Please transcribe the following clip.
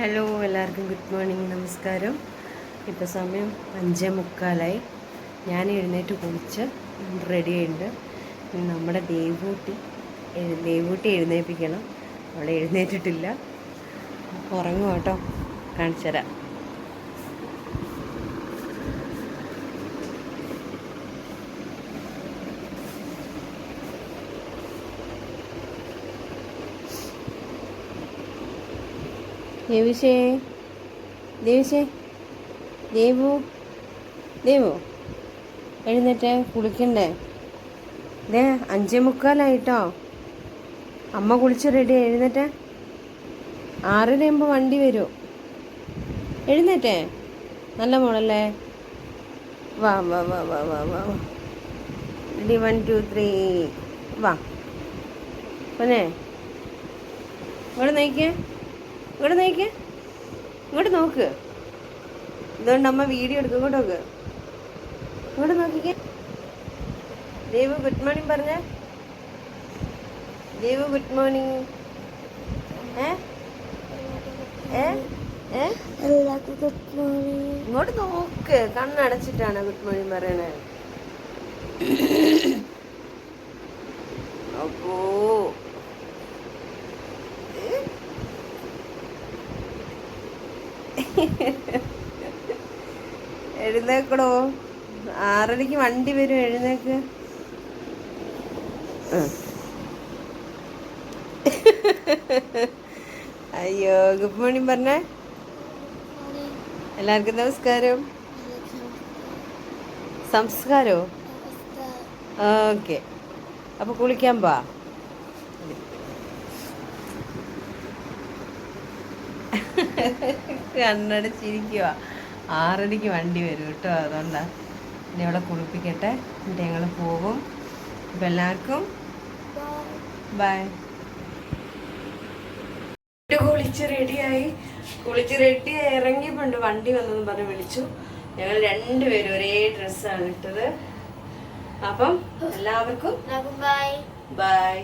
Hello എല്ലാവർക്കും good morning നമസ്കാരം. ഇപ്പോൾ സമയം അഞ്ചേ മുക്കാലായി. ഞാൻ എഴുന്നേറ്റ് കുളിച്ച് റെഡി ആയിട്ടുണ്ട്. ഇനി നമ്മുടെ ദേവൂട്ടി ദേവൂട്ടി എഴുന്നേൽപ്പിക്കണം. അവളെ എഴുന്നേറ്റിട്ടില്ല. ഉറങ്ങും കേട്ടോ. കാണിച്ചു തരാം. ദേവിഷേ ദേവിഷേ ദേവു ദേവു. എഴുന്നേറ്റ് കുളിക്കണ്ടേ? ദേ അഞ്ചേ മുക്കാലായിട്ടോ. അമ്മ കുളിച്ച് റെഡി എഴുന്നേറ്റ. ആറരയാകുമ്പോൾ വണ്ടി വരും. എഴുന്നേറ്റേ? നല്ല മോളല്ലേ? വാ വാ വാ വാ വാ വാ റെഡി വൺ ടു ത്രീ വാ. പോനെ ഇവിടെ നയിക്കേ ഇങ്ങോട്ട് നോക്കിയേ. ഇങ്ങോട്ട് നോക്ക്. ഇതുകൊണ്ട് അമ്മ വീഡിയോ എടുക്കും. ഇങ്ങോട്ട് നോക്ക്. ഇങ്ങോട്ട് നോക്കിക്കേ. ദേവ് ഗുഡ് മോർണിംഗ് പറഞ്ഞേ. ദേവ് ഗുഡ് മോർണിംഗ് ഏ? ഏ? ഏ? എല്ലാവർക്കും ഗുഡ് മോർണിംഗ് ഇങ്ങോട്ട് നോക്ക്. കണ്ണടച്ചിട്ടാണ് ഗുഡ് മോർണിംഗ് പറയണേ. അപ്പോ എഴുന്നേക്കടോ. ആറരയ്ക്ക് വണ്ടി വരും എഴുന്നേക്ക്. അയ്യോ ഗുഡ് മോർണിംഗ് പറഞ്ഞേ. എല്ലാവർക്കും നമസ്കാരം. സംസ്കാരോ? ഓക്കെ. അപ്പൊ കുളിക്കാൻ പോവാ? കണ്ണടച്ചിരിക്കുക ആറരയ്ക്ക് വണ്ടി വരും കേട്ടോ അതുകൊണ്ടാ. ഇനി അവിടെ കുളിപ്പിക്കട്ടെ എന്നിട്ട് ഞങ്ങൾ പോകും. അപ്പം എല്ലാവർക്കും ബൈ. കുളിച്ച് റെഡിയായി. കുളിച്ച് റെഡി ഇറങ്ങിയപ്പോണ്ട് വണ്ടി വന്നെന്ന് പറഞ്ഞ് വിളിച്ചു. ഞങ്ങൾ രണ്ടുപേരും ഒരേ ഡ്രസ്സാണ് ഇട്ടത്. അപ്പം എല്ലാവർക്കും ബൈ. ബൈ.